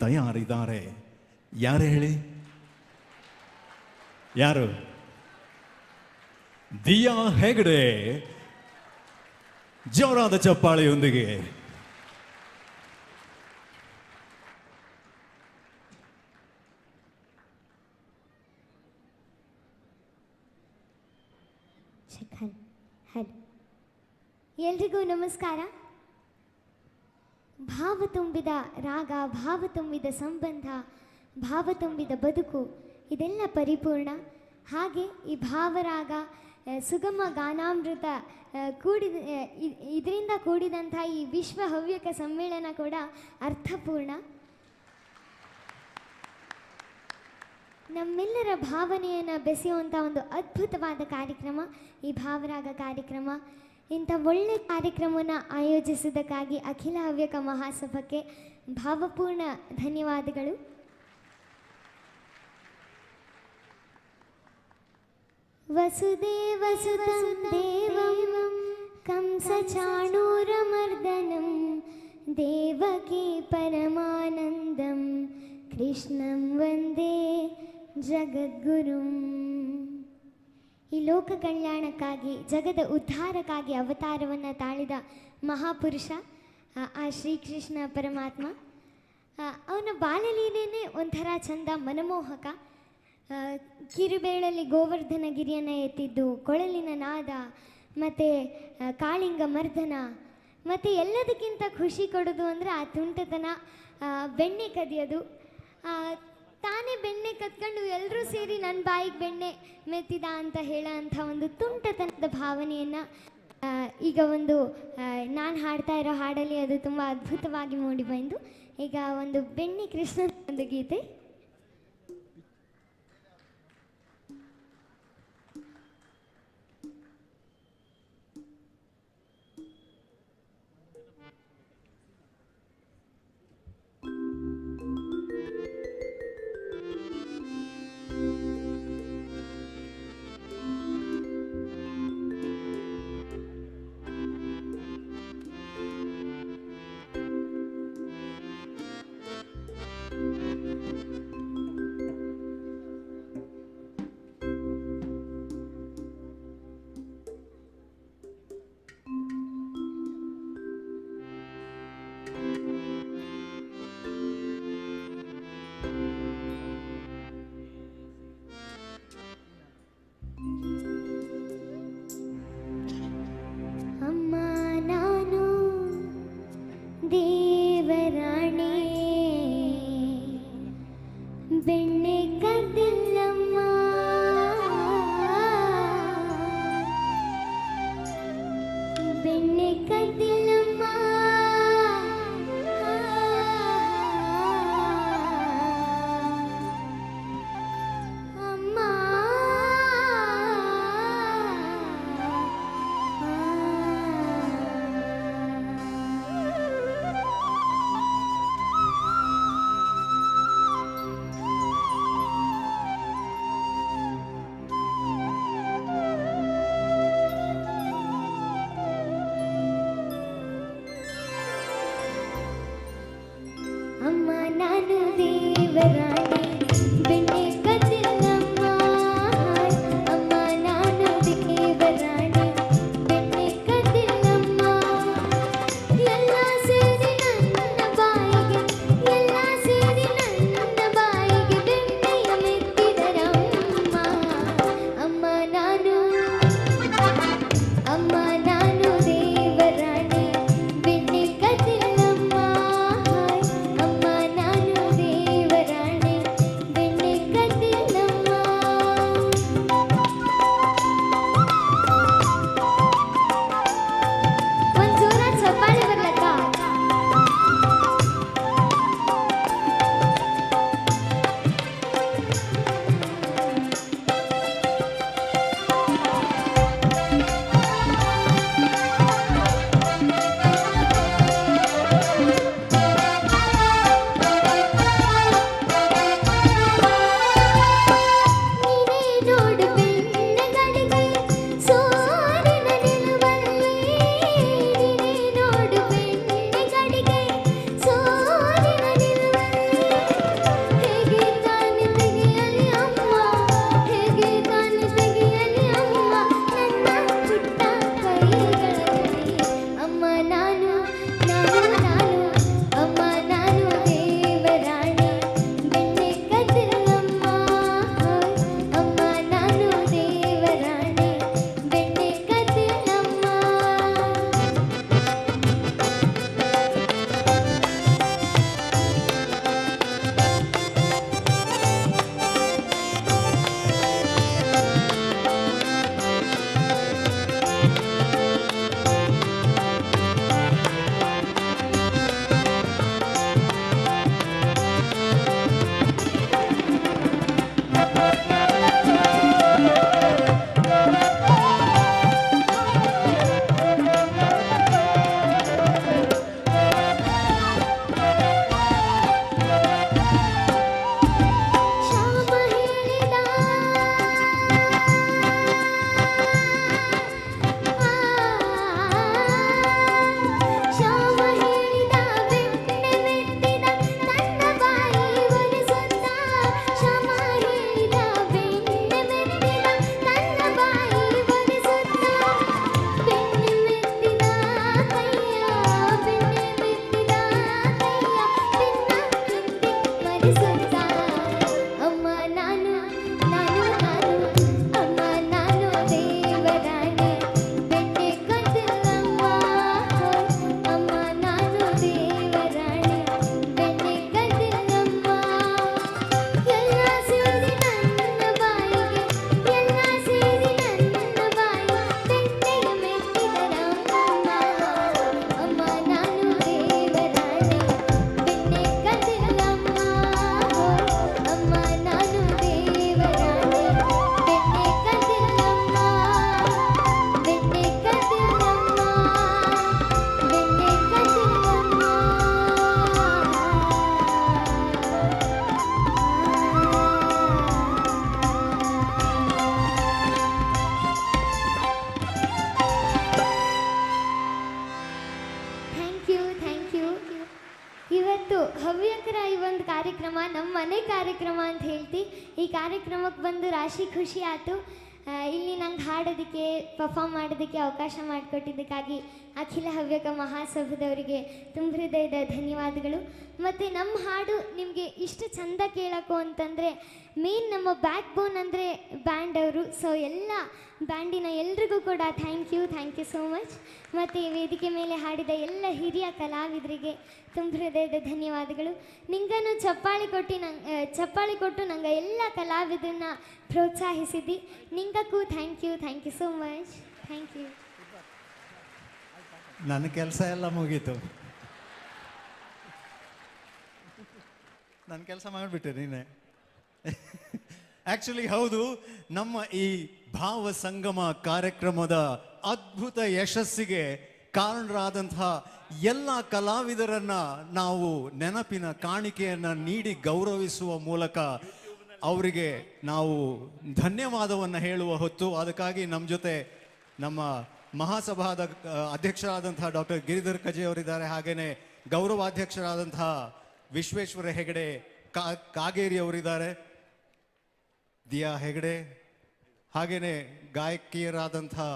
ತಯಾರಿದ್ದಾರೆ. ಯಾರು ಹೇಳಿ? ಯಾರು? ದಿಯಾ ಹೆಗಡೆ. ಜೋರಾದ ಚಪ್ಪಾಳೆಯೊಂದಿಗೆ. ಎಲ್ರಿಗೂ ನಮಸ್ಕಾರ. ಭಾವ ತುಂಬಿದ ರಾಗ, ಭಾವ ತುಂಬಿದ ಸಂಬಂಧ, ಭಾವ ತುಂಬಿದ ಬದುಕು, ಇದೆಲ್ಲ ಪರಿಪೂರ್ಣ. ಹಾಗೆ ಈ ಭಾವರಾಗ ಸುಗಮ ಗಾನಾಮೃತ ಕೂಡಿದ ಇದರಿಂದ ಕೂಡಿದಂಥ ಈ ವಿಶ್ವ ಹವ್ಯಕ ಸಮ್ಮೇಳನ ಕೂಡ ಅರ್ಥಪೂರ್ಣ. ನಮ್ಮೆಲ್ಲರ ಭಾವನೆಯನ್ನು ಬೆಸೆಯುವಂಥ ಒಂದು ಅದ್ಭುತವಾದ ಕಾರ್ಯಕ್ರಮ, ಈ ಭಾವರಾಗ ಕಾರ್ಯಕ್ರಮ. ಇಂಥ ಒಳ್ಳೆ ಕಾರ್ಯಕ್ರಮವನ್ನು ಆಯೋಜಿಸಿದ್ದಕ್ಕಾಗಿ ಅಖಿಲ ಹವ್ಯಕ ಮಹಾಸಭಕ್ಕೆ ಭಾವಪೂರ್ಣ ಧನ್ಯವಾದಗಳು ವಸುದೇವಸುತಂ ದೇವಂ ಕಂಸಚಾಣೂರಮರ್ದನಂ ದೇವಕಿ ಪರಮಾನಂದಂ ಕೃಷ್ಣಂ ವಂದೇ ಜಗದ್ಗುರುಂ ಈ ಲೋಕ ಕಲ್ಯಾಣಕ್ಕಾಗಿ ಜಗದ ಉದ್ಧಾರಕ್ಕಾಗಿ ಅವತಾರವನ್ನು ತಾಳಿದ ಮಹಾಪುರುಷ ಆ, ಶ್ರೀಕೃಷ್ಣ ಪರಮಾತ್ಮ. ಅವನ ಬಾಲಲೀಲೆಯೇ ಒಂಥರ ಚಂದ ಮನಮೋಹಕ. ಕಿರುಬೇಳಲ್ಲಿ ಗೋವರ್ಧನ ಗಿರಿಯನ್ನು ಎತ್ತಿದ್ದು ಕೊಳಲಿನ ನಾದ ಮತ್ತು ಕಾಳಿಂಗ ಮರ್ದನ ಮತ್ತು ಎಲ್ಲದಕ್ಕಿಂತ ಖುಷಿ ಕೊಡೋದು ಅಂದರೆ ಆ ತುಂಟತನ ಬೆಣ್ಣೆ ಕದಿಯೋದು. ತಾನೇ ಬೆಣ್ಣೆ ಕತ್ಕೊಂಡು ಎಲ್ಲರೂ ಸೇರಿ ನನ್ನ ಬಾಯಿಗೆ ಬೆಣ್ಣೆ ಮೆತ್ತಿದ ಅಂತ ಹೇಳೋ ಅಂಥ ಒಂದು ತುಂಟತನದ ಭಾವನೆಯನ್ನು ಈಗ ಒಂದು ನಾನು ಹಾಡ್ತಾ ಇರೋ ಹಾಡಲ್ಲಿ ಅದು ತುಂಬ ಅದ್ಭುತವಾಗಿ ಮೂಡಿ ಬಂದು, ಈಗ ಒಂದು ಬೆಣ್ಣೆ ಕೃಷ್ಣನ ಒಂದು ಗೀತೆ. ಬೆಣ್ಣೆ ನಾನು ಬಂದು ರಾಶಿ ಖುಷಿ ಆಯಿತು. ಇಲ್ಲಿ ನಂಗೆ ಹಾಡೋದಕ್ಕೆ ಪರ್ಫಾಮ್ ಮಾಡೋದಕ್ಕೆ ಅವಕಾಶ ಮಾಡಿಕೊಟ್ಟಿದ್ದಕ್ಕಾಗಿ ಅಖಿಲ ಹವ್ಯಕ ಮಹಾಸಭದವರಿಗೆ ತುಂಬ ಹೃದಯದ ಧನ್ಯವಾದಗಳು. ಮತ್ತು ನಮ್ಮ ಹಾಡು ನಿಮಗೆ ಇಷ್ಟು ಚಂದ ಕೇಳೋಕು ಅಂತಂದರೆ ಮೇನ್ ನಮ್ಮ ಬ್ಯಾಕ್ ಬೋನ್ ಅಂದರೆ ಬ್ಯಾಂಡ್ ಅವರು. ಸೊ ಎಲ್ಲ ಬ್ಯಾಂಡಿನ ಎಲ್ರಿಗೂ ಕೂಡ thank you thank you so much ಮತ್ತು ಈ ವೇದಿಕೆ ಮೇಲೆ ಹಾಡಿದ ಎಲ್ಲ ಹಿರಿಯ ಕಲಾವಿದರಿಗೆ ತುಂಬ ಹೃದಯದ ಧನ್ಯವಾದಗಳು. ನಿಂಗನ್ನು ಚಪ್ಪಾಳಿ ಕೊಟ್ಟು ನಂಗೆ ಚಪ್ಪಾಳಿ ಕೊಟ್ಟು ನಂಗೆ ಎಲ್ಲ ಕಲಾವಿದರನ್ನ ಪ್ರೋತ್ಸಾಹಿಸಿದ್ದಿ. ನಿಂಗಕ್ಕೂ thank you thank you so much thank you ನನ್ನ ಕೆಲಸ ಎಲ್ಲ ಮುಗೀತು. ನನ್ನ ಕೆಲಸ ಮಾಡಿಬಿಟ್ಟೆ ನೀನೆ. ಆ್ಯಕ್ಚುಲಿ ಹೌದು, ನಮ್ಮ ಈ ಭಾವ ಸಂಗಮ ಕಾರ್ಯಕ್ರಮದ ಅದ್ಭುತ ಯಶಸ್ಸಿಗೆ ಕಾರಣರಾದಂತಹ ಎಲ್ಲ ಕಲಾವಿದರನ್ನ ನಾವು ನೆನಪಿನ ಕಾಣಿಕೆಯನ್ನ ನೀಡಿ ಗೌರವಿಸುವ ಮೂಲಕ ಅವರಿಗೆ ನಾವು ಧನ್ಯವಾದವನ್ನು ಹೇಳುವ ಹೊತ್ತು. ಅದಕ್ಕಾಗಿ ನಮ್ಮ ಜೊತೆ ನಮ್ಮ ಮಹಾಸಭಾದ ಅಧ್ಯಕ್ಷರಾದಂತಹ ಡಾಕ್ಟರ್ ಗಿರಿಧರ್ ಕಜೆ ಅವರಿದ್ದಾರೆ. ಹಾಗೇನೆ ಗೌರವಾಧ್ಯಕ್ಷರಾದಂತಹ ವಿಶ್ವೇಶ್ವರ ಹೆಗಡೆ ಕಾಗೇರಿ ಅವರಿದ್ದಾರೆ. ದಿಯಾ ಹೆಗಡೆ, ಹಾಗೇನೆ ಗಾಯಕಿಯರಾದಂತಹ